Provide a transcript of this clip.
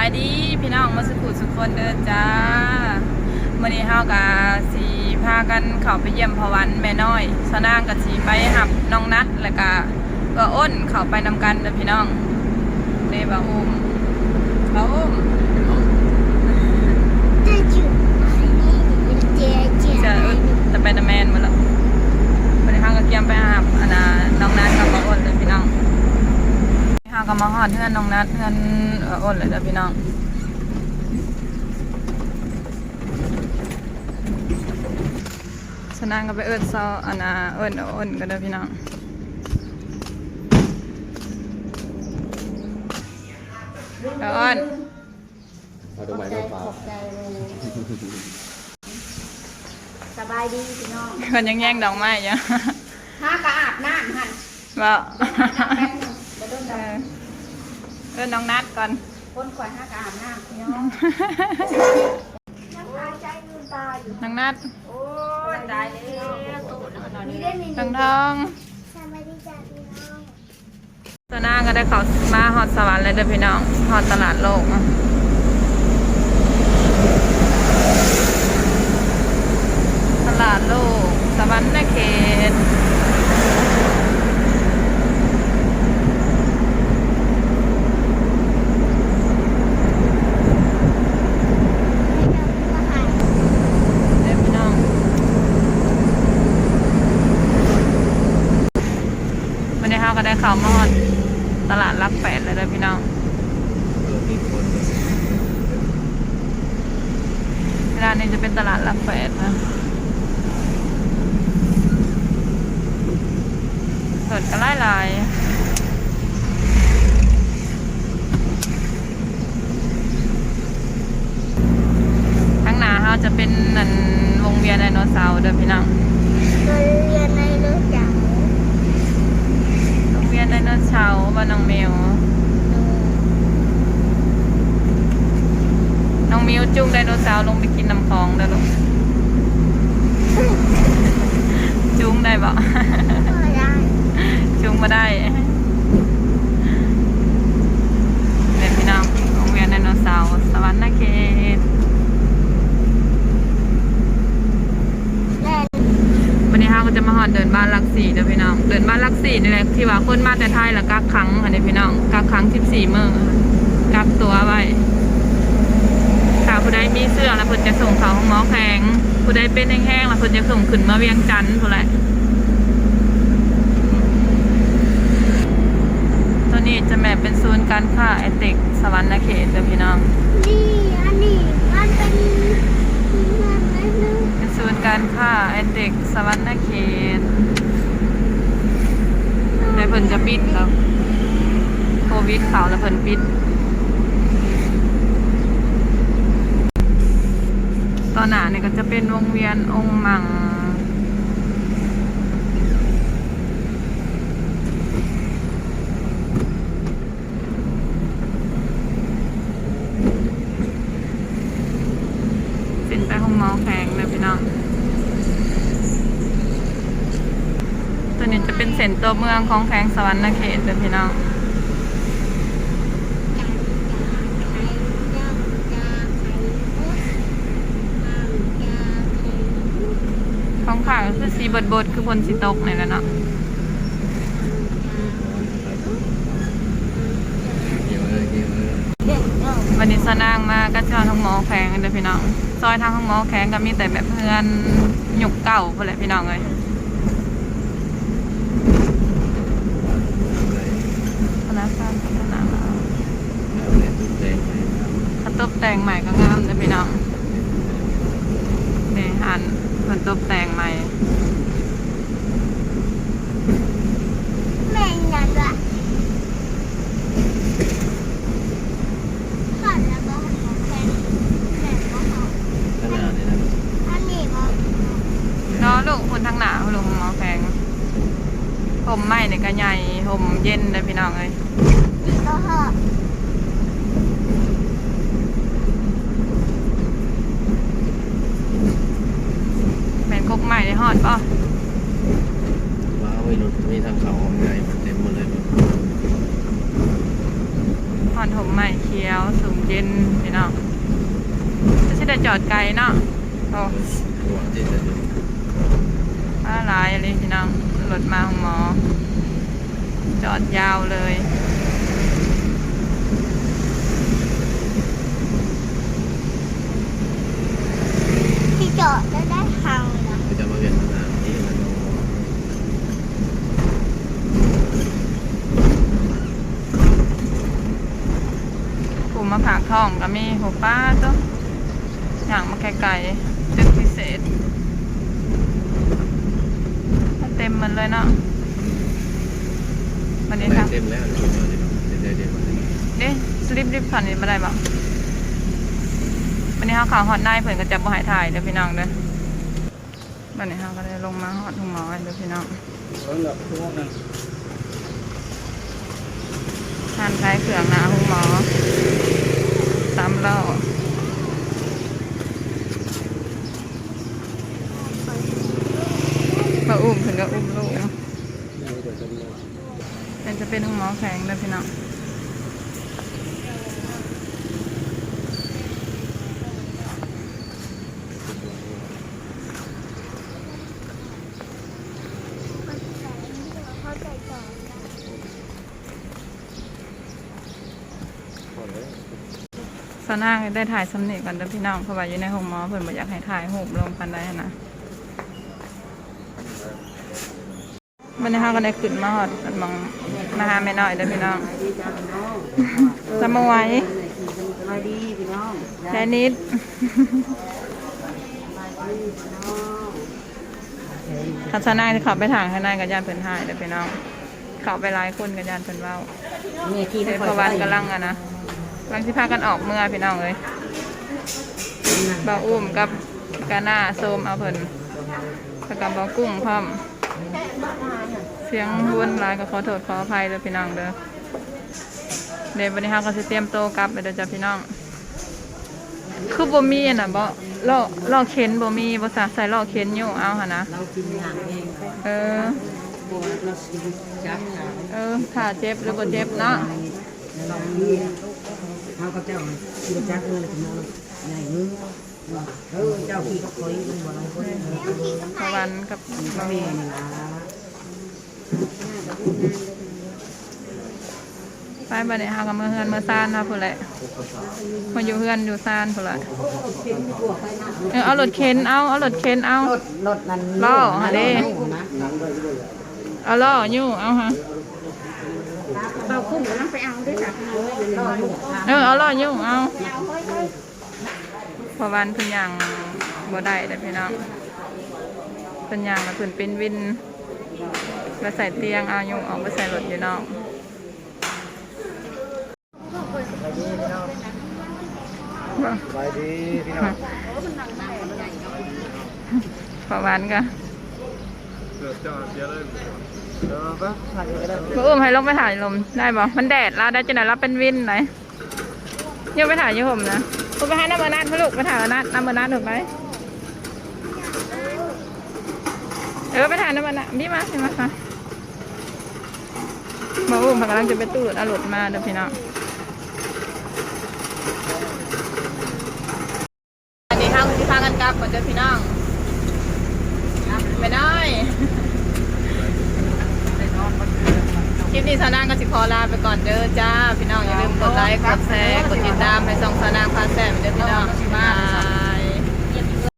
ายดีพี่น้องมาสุขุสุขคนเด้อจ้ามื่อนี้เฮากะสีพากันเข้าไปเยี่ยมพวันแม่น้อยสนางกับสีไปหับน้องนัดแล้วก็ก็อ้นเข้าไปนำกันเด้อพี่น้องเด้บ่าอุ้มบ่าอุ้ม อดเฮือนน้องนัดเฮือนเอ่ออ้นเลยเด้อพี่น้องฉะนั้นก็ไปเอิญเซาอันน่ะเอิญเอิญกันเด้อพี่น้องเดี๋ยวเอิญเอาดอกไม้มาฝากขอบใจเลยสบายดีพี่น้องคนยังแย่งดอกไม้อยู่ห้ากะอาบน้ำหันว่าแป๊บ อดอเอิญน้องนัดก่อนคนข่อยห้ากะอาบน้ำพี่น้องน้ำตาใจลืมตาอยู่น้องนัดโอ้ยตายแล้วตูดนอนนี่ได้มีทองทองสบายดีจ้าพี่น้องตอนหน้าก็ได้เขามาฮอดสวรรค์เลยเด้อพี่น้องฮอดตลาดโลกอะตลาดโลกสวรรค์นเขต เด้อพี่น้องวันนี้เราก็ได้ข่าวมาฮอด ตลาดรักแปดเลยเด้พี่น้องเออมีคนมาซื้านนี้จะเป็นตลาดรักแปดนะเกิดกันไล่ลายทั้างหน้าเราจะเป็นนันวงเวียนไดโนเสาร์เด้อพี่น้อง เคยเรียนในรถจักร วง เวียนไดโนเสาร์บ้านน้องเมวน้องมิวจุ้งไดโนเสาร์ลงไปกินน้ำคลองเด้อลูกจุ้งได้บ่ไม่ได้จุ้งมาได้เด็กพี่น้องโรงเรียนไดโนเสาร์สวรรค์เขต แล่น วันนี้เราก็จะ มาหอดเดินบ้านลักสี่เด้อพี่น้อง เดินบ้านลักสี่นี่แหละที่ว่าคนมาแต่ไทยแล้วกักขังอันนี้พี่น้องกักขังสิบสี่มื้อกักตัวไว้ถ้าผู้ใดมีเสื้อแล้วเพิ่นจะส่งเขาห้องหมอแข็งผู้ใดเป็นแห้งๆแล้วเพิ่นจะส่งขึ้นมาเวียงจันทน์ผู้นแหละตัวนี้จะแม่เป็นศูนย์การค้าไอเต็กสวรรค์เขตเด้อพี่น้องนี่อันนี้มันเป็น ศูนย์การค้าไอเด็กสวรรค์เขตแต่เพิ่นจะปิดแล้วโควิดเขาแล้วเพิ่นปิด ตอนหน้าเนี่ยก็จะเป็นวงเวียนองค์มัง เป็นไปห้องเมาแข็งเลยพี่น้อง ตัวนี้จะ เป็นเส้นตัวเมืองของแข็งสวรรค์เขตเลยพี่น้องของขายก็คือสีบดบดๆคือพลสีตกนี่แหละเนาะวันนี้สนางมาก็จอทางหมอแข็งเด้อพี่น้อง ซอยทางห้องหมอแข็งก็มีแต่แบบเพื่อนหยุกเก่าพอแหละพี่น้องเลย พนักงานพัฒนาแล้ว เอาเลยตุ้มแดงไปครับ ถ้า ตบแต่งใหม่ก็งามเลยพี่น้องนี่หันมันตบแต่งใหม่แม่ยันละขันแล้วก็หันของแข็งแข็งก็หอมขนาดนี้นะอันนี้ก็เนาะลูกคนทางหนาลูกหมอแข็งผมไหม้เนี่ยก็ใหญ่ผมเย็นเลยพี่น้องเลยนี่ก็หอม เป็นกกใหม่ในห อดป่ะว้าวไอ้รถมีทางเขาไงมันเต็มหมดเลยหอดผมใหม่เขีขียวสูงเย็นพี่น้องจะใช่ได้จอดไกลเนาะโอ้หัวที่จะดูป้าหลายเลยพี่น้องรถมาของหมอ จอดยาวเลยที่จอดแล้วได้ทางเลยนะ ก็จะมาเวียนสนามที่มัน ผูมาผาก ท้องก็มีหัวป้าตัวอย่างมาไกลๆตึกพิเศษมันเต็มมันเลยเนาะวันนี้ค่ะเต็มแล้วเดี๋ยวเดี๋ยวเดี๋ยวเอ๊ะสลิปริบผ่อนนี่มาได้บ่วันนี้เขาข่าวฮอตไนท์เพิ่นก็จะบ่ใหายถ่ายเด้อพี่น้องเด้อวันนี้เขาก็ได้ลงมาฮอตทุ่งหมอเด้อพี่น้องทานคล้ายเครื่องหนาทุ่งหมอสามล้อมาอุ้มเพิ่นก็อุ้มลูกเนาะเป็นจะเป็นทุ่งหมอ แข็งเด้อพี่น้องสนางได้ถ่ายสำเนียก่อนเด้อพี่น้องเพราะว่าอยู่ในห้องหมอเพิ่นบ่อยากให้ถ่ายรูปลงพันได้นะวันในี้เฮาก็ได้ขึ้นมาฮอดกันมอง มาหาแม่น้อยเด้อพี่น้องสมไว้สวัสดีพี่น้องแค่นิดคันสนางที่เขาไปถางข้างในกับยานเพิ่นถ่ายเด้อพี่น้อง เขาไปหลายคนกับยานเพิ่นเว้าเมียที่เทพวันกำลังอะนะกำลังที่พากันออกเมื่อพี่น้องเลยบ่าวอุ้มกับกาหน้าโซมเอาเพิ่นแล้วกับบ่าวกุ้งพร้อม เสียงวนหลายก็ขอโทษขออภัยเลยพี่น้องเด้อเดี๋ยววันนี้เราก็สิเตรียมโตวกลับไปเด้อจ้ะพี่น้อง คือบ่มีน่ะบ่ล่อล่อเข็นบ่มีบ่สาใส่ล่อเข็นอยู่เอาหั่นนะเรากินอย่างเองเออปวเราสิจับขาเออถ้าเจ็บหรือบ่เจ็บเนาะเราเลี้ยงเขาก็เจ้าสิจับเลยพี่น้องใหญ่มือ เออเจ้าพี่ก็คอยมันบ่เราคนพระวันกับบ่าวแม่อุ้มนี่ล่ะไปบัดนี้เฮาก็มือเฮือนมือซ่านเนาะพุ่นแหละมาอยู่เฮือนอยู่ซ่านพุ่นละเออเอารถเข็นเอาเอารถเข็นเอารถรถนั้นล่อหาเด้นะเอาล้อยู่เอาฮะเราคุ้มแล้วไปเอาด้วยจ้ะล่อลูกค่ะเออเอาล้อยู่เอาเพอวันเพิ่นย่างบ่ได้เด้อพี่น้องเพิ่นย่างแล้วเพิ่นเป็นวินแล้วใส่เตียงเอาอยู่ออกไปใส่รถอยู่นอกไปดีพี่น้องพอวันก็เกิดจอดเยอะเลยเออปะบ่อุ้มให้ลงไปถ่ายลมได้บ่มันแดดแล้วได้จังได๋เราเป็นวินไหนเดี๋ยังไปถ่ายอยู่ผมนะ กูไปหาน้ำมันนัดพะลูกไปถ่ายนัดน้ำมันนัดถูกไหมเออไปถ่ายน้ำมันนัดนี่มานี่มาค่ะมาอุ้มกำลังจะไปตู้เอารถมาเด้อพี่น้องอันนี้ห้างที่พากันกลับก่อนเด้อพี่น้องไม่ได้ คลิปนี้สานางก็สิขอลาไปก่อนเด้อจ้า พี่น้องอย่าลืมกดไลค์ กดแชร์ กดติดตามให้ส่องสานางพาแซ่บเด้อพี่น้องบ๊ายาย